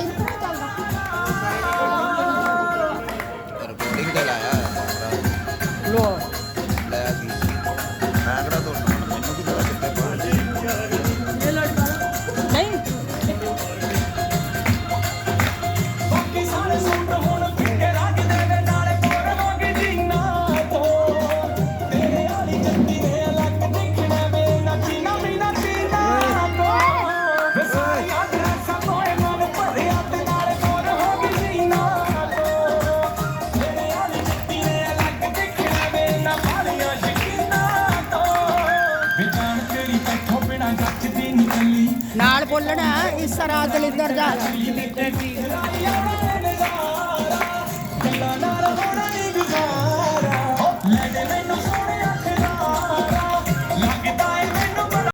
이거 땡달라야. 일로 와. ਨਾਲ ਬੋਲਣਾ ਇਸ ਤਰ੍ਹਾਂ ਦਲਿੰਦਰ ਦਾ